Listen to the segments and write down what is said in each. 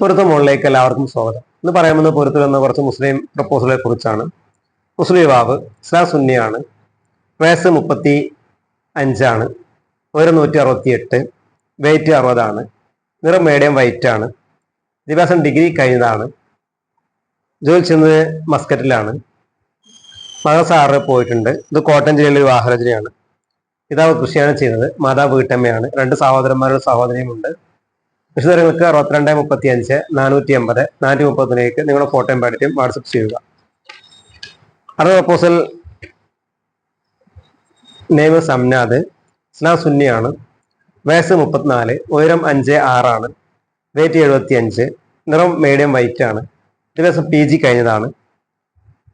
പൊരുത്ത മുകളിലേക്ക് എല്ലാവർക്കും സ്വാഗതം. ഇന്ന് പറയാമെന്ന് പൊരുത്തം എന്ന കുറച്ച് മുസ്ലിം പ്രപ്പോസലുകളെ കുറിച്ചാണ്. മുസ്ലിം യുവാവ് ഇസ്ലാം സുന്നിയാണ് വയസ്സ് മുപ്പത്തി അഞ്ചാണ്. ഒരു നൂറ്റി അറുപത്തി എട്ട് വെയിറ്റ് അറുപതാണ്. നിറം മീഡിയം വൈറ്റ് ആണ്. വിദ്യാഭ്യാസം ഡിഗ്രി കഴിഞ്ഞതാണ്. ജോലി ചെയ്യുന്നത് മസ്കറ്റിലാണ്. മകൻ സാറ് പോയിട്ടുണ്ട്. ഇത് കോട്ടയം ജില്ലയിലെ ഒരു വാഹനജനയാണ് പിതാവ് കൃഷിയാണ് ചെയ്യുന്നത്. മാതാവ് വീട്ടമ്മയാണ്. രണ്ട് സഹോദരന്മാരുടെ സഹോദരിയുമുണ്ട് വിശദങ്ങൾക്ക് അറുപത്തിരണ്ട് മുപ്പത്തി അഞ്ച് നാനൂറ്റി അമ്പത് നാനൂറ്റി മുപ്പതിലേക്ക് നിങ്ങളുടെ ഫോട്ടോയും പാടിറ്റും വാട്സപ്പ് ചെയ്യുക. അടുത്ത പ്രപ്പോസൽ നെയ്മ് സംനാദ് സ്നാ സുന്നിയാണ് വയസ്സ് മുപ്പത്തിനാല് ഉയരം അഞ്ച് ആറാണ് വെയിറ്റ് എഴുപത്തി അഞ്ച് നിറം മീഡിയം വൈറ്റ് ആണ് ദിവസം പി ജി കഴിഞ്ഞതാണ്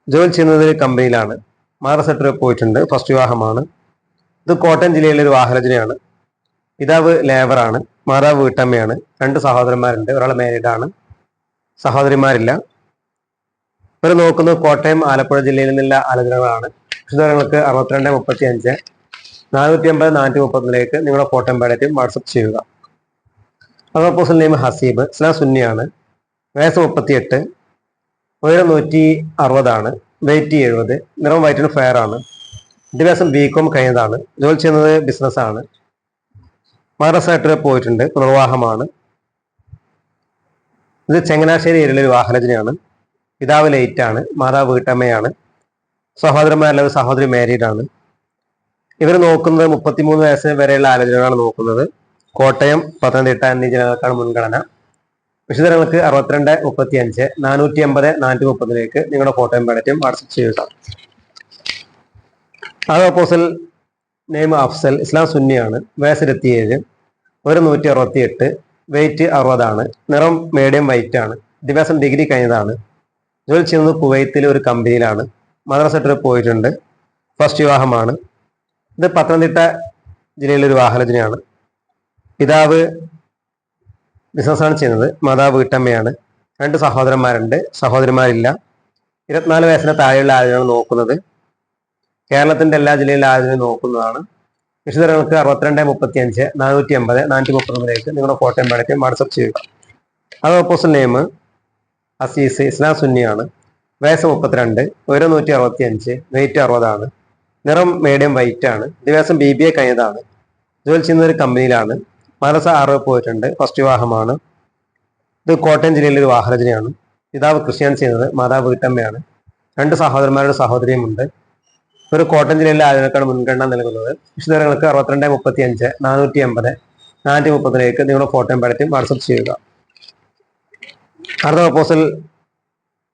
ജോലി ചെയ്യുന്നത് ഒരു കമ്പനിയിലാണ് മഹാരാഷ്ട്ര പോയിട്ടുണ്ട് ഫസ്റ്റ് വിവാഹമാണ് ഇത് കോട്ടയം ജില്ലയിലെ ഒരു വാഹനജനയാണ് പിതാവ് ലേബറാണ് മാതാവ് വീട്ടമ്മയാണ്. രണ്ട് സഹോദരന്മാരുണ്ട്. ഒരാൾ മാരീഡ് ആണ്. സഹോദരിമാരില്ല. ഇവർ നോക്കുന്നത് കോട്ടയം ആലപ്പുഴ ജില്ലയിൽ നിന്നുള്ള ആലോചനകളാണ് വിശദങ്ങൾക്ക് അറുപത്തിരണ്ട് മുപ്പത്തി അഞ്ച് നാനൂറ്റി അമ്പത് നാനൂറ്റി മുപ്പത്തിലേക്ക് നിങ്ങളുടെ കോട്ടയം പാടറ്റും വാട്സപ്പ് ചെയ്യുക. അതോപ്പോസിൽ നെയിം ഹസീബ് സ്ലാ സുന്നിയാണ്. വയസ്സ് മുപ്പത്തിയെട്ട് ഉയരം നൂറ്റി അറുപതാണ് വെയിറ്റ് എഴുപത് നിറം വൈറ്റിന് ഫെയർ ആണ്. വിദ്യാഭ്യാസം ബി കോം കഴിഞ്ഞതാണ്. ജോലി ചെയ്യുന്നത് ബിസിനസ്സാണ് മഹാരാഷ്ട്ര പോയിട്ടുണ്ട്. പുനർവാഹമാണ് ഇത് ചങ്ങനാശ്ശേരി ഏരിയയിലെ ഒരു വാഹനജനയാണ് പിതാവ് ലൈറ്റാണ്. മാതാവ് വീട്ടമ്മയാണ്. സഹോദരന്മാരല്ല സഹോദരി മാരീഡ് ആണ്. ഇവർ നോക്കുന്നത് മുപ്പത്തിമൂന്ന് വയസ്സ് വരെയുള്ള ആലോചനകളാണ് നോക്കുന്നത്. കോട്ടയം പത്തനംതിട്ട എന്നീ ജില്ലകൾക്കാണ് മുൻഗണന. വിശദങ്ങൾക്ക് അറുപത്തിരണ്ട് മുപ്പത്തി അഞ്ച് നാനൂറ്റി അമ്പത് നാനൂറ്റി മുപ്പതിലേക്ക് നിങ്ങളുടെ ഫോട്ടോയും പേടറ്റും വാട്സപ്പ് ചെയ്യുക അത് പ്രപ്പോസൽ നെയിം അഫ്സൽ ഇസ്ലാം സുന്നിയാണ്. വയസ്സ് ഇരുപത്തിയേഴ് ഒരു നൂറ്റി അറുപത്തി എട്ട് വെയിറ്റ് അറുപതാണ്. നിറം മീഡിയം വൈറ്റ് ആണ്. വിദ്യാഭ്യാസം ഡിഗ്രി കഴിഞ്ഞതാണ്. ജോലി ചെയ്യുന്നത് കുവൈത്തിലെ ഒരു കമ്പനിയിലാണ്. മദ്രസ ട്രിപ്പ് പോയിട്ടുണ്ട്. ഫസ്റ്റ് വിവാഹമാണ്. ഇത് പത്തനംതിട്ട ജില്ലയിലെ ഒരു വാഹനജനയാണ് പിതാവ് ബിസിനസ്സാണ് ചെയ്യുന്നത്. മാതാവ് വീട്ടമ്മയാണ്. രണ്ട് സഹോദരന്മാരുണ്ട്. സഹോദരിമാരില്ല. ഇരുപത്തിനാല് വയസ്സിന് താഴെയുള്ള ആളുകളാണ് നോക്കുന്നത്. കേരളത്തിന്റെ എല്ലാ ജില്ലയിലും ആളുകളും നോക്കുന്നതാണ്. വിശദങ്ങൾക്ക് അറുപത്തിരണ്ട് മുപ്പത്തി അഞ്ച് നാനൂറ്റി അമ്പത് നാനൂറ്റി മുപ്പത്തൊന്നിലേക്ക് നിങ്ങളുടെ ഫോട്ടോയും പാടറ്റും വാട്സപ്പ് ചെയ്യുക. അത് ഓപ്പോസിറ്റ് നെയിം അസീസ് ഇസ്ലാം സുന്നിയാണ്. വയസ്സ് മുപ്പത്തിരണ്ട് ഉയരം നൂറ്റി അറുപത്തി അഞ്ച് വെയിറ്റ് അറുപതാണ്. നിറം മീഡിയം വൈറ്റ് ആണ്. ദിവസം ബി ബി എ കഴിഞ്ഞതാണ്. ജോലി ചെയ്യുന്ന ഒരു കമ്പനിയിലാണ്. മനസ്സ ആറ് പോയിട്ടുണ്ട്. ഫസ്റ്റ് വിവാഹമാണ്. ഇത് കോട്ടയം ജില്ലയിലെ ഒരു വാഹനജനയാണ്. പിതാവ് കൃഷിയാണ് ചെയ്യുന്നത് മാതാവ് വീട്ടമ്മയാണ്. രണ്ട് സഹോദരന്മാരുടെ സഹോദരിയുമുണ്ട് ഒരു കോട്ടയം ജില്ലയിലെ ആളുകൾക്കാണ് മുൻഗണന നൽകുന്നത്. വിശദങ്ങൾക്ക് അറുപത്തിരണ്ട് മുപ്പത്തി അഞ്ച് നാനൂറ്റി അമ്പത് നാനൂറ്റി മുപ്പതിലേക്ക് നിങ്ങളുടെ ഫോട്ടോയും പാടറ്റും വാട്സപ്പ് ചെയ്യുക. അടുത്ത പ്രപ്പോസൽ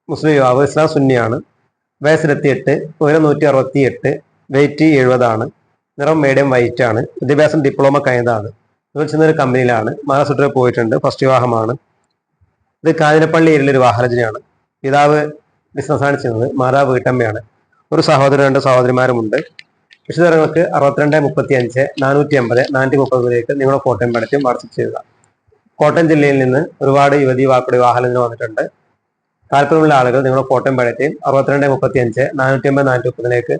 മുസ്ലിം യുവാവ് ഇസ്ലാം സുന്നിയാണ്. വയസ്സിലെത്തി എട്ട് ഉയരം നൂറ്റി അറുപത്തി എട്ട് വെയിറ്റ് എഴുപതാണ്. നിറം മീഡിയം വൈറ്റ് ആണ്. വിദ്യാഭ്യാസം ഡിപ്ലോമ കഴിഞ്ഞതാണ്. ജോലി ചെന്നൊരു കമ്പനിയിലാണ് മഹാരാഷ്ട്രയിൽ പോയിട്ടുണ്ട്. ഫസ്റ്റ് വിവാഹമാണ്. ഇത് കാഞ്ഞിരപ്പള്ളി ഏരിയയിലെ ഒരു വാഹനജനയാണ്. പിതാവ് ബിസിനസ്സാണ് ചെയ്യുന്നത്. മാതാവ് വീട്ടമ്മയാണ്. ഒരു സഹോദരൻ രണ്ട് സഹോദരിമാരുമുണ്ട്. വിശദങ്ങൾക്ക് അറുപത്തിരണ്ട് മുപ്പത്തി അഞ്ച് നാനൂറ്റി അമ്പത് നാനൂറ്റി മുപ്പതിലേക്ക് നിങ്ങളുടെ കോട്ടയം പടറ്റും വാട്സപ്പ് ചെയ്യുക. കോട്ടയം ജില്ലയിൽ നിന്ന് ഒരുപാട് യുവതി വാക്കുടി വാഹനങ്ങൾ വന്നിട്ടുണ്ട്. താല്പര്യമുള്ള ആളുകൾ നിങ്ങളുടെ കോട്ടയം പഴയത്തെയും അറുപത്തിരണ്ട് മുപ്പത്തി അഞ്ച് നാനൂറ്റി അമ്പത് നാനൂറ്റി മുപ്പതിലേക്ക്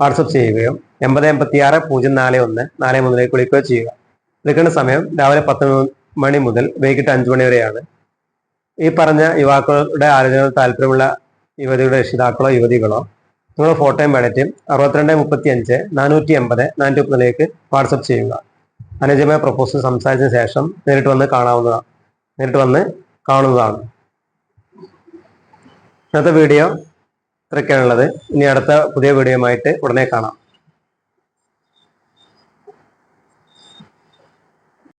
വാട്സപ്പ് ചെയ്യുകയും എൺപത് എൺപത്തി ആറ് പൂജ്യം നാല് ഒന്ന് നാല് മൂന്നിലേക്ക് വിളിക്കുകയോ ചെയ്യുക. വിളിക്കേണ്ട സമയം രാവിലെ പത്ത് മണി മുതൽ വൈകിട്ട് അഞ്ച് മണി വരെയാണ്. ഈ പറഞ്ഞ യുവാക്കളുടെ ആലോചനകൾ താല്പര്യമുള്ള യുവതിയുടെ രക്ഷിതാക്കളോ യുവതികളോ നിങ്ങളുടെ ഫോട്ടോയും വേണറ്റും അറുപത്തിരണ്ട് മുപ്പത്തി അഞ്ച് നാനൂറ്റി എൺപത് നാനൂറ്റി മുപ്പതിലേക്ക് വാട്സപ്പ് ചെയ്യുക. അനുജമായ പ്രപ്പോസൽ സംസാരിച്ചതിന് ശേഷം നേരിട്ട് വന്ന് കാണാവുന്നതാണ്. നേരിട്ട് വന്ന് കാണുന്നതാണ്. ഇന്നത്തെ വീഡിയോ ഇത്രയൊക്കെയാണുള്ളത്. ഇനി അടുത്ത പുതിയ വീഡിയോയുമായിട്ട് ഉടനെ കാണാം.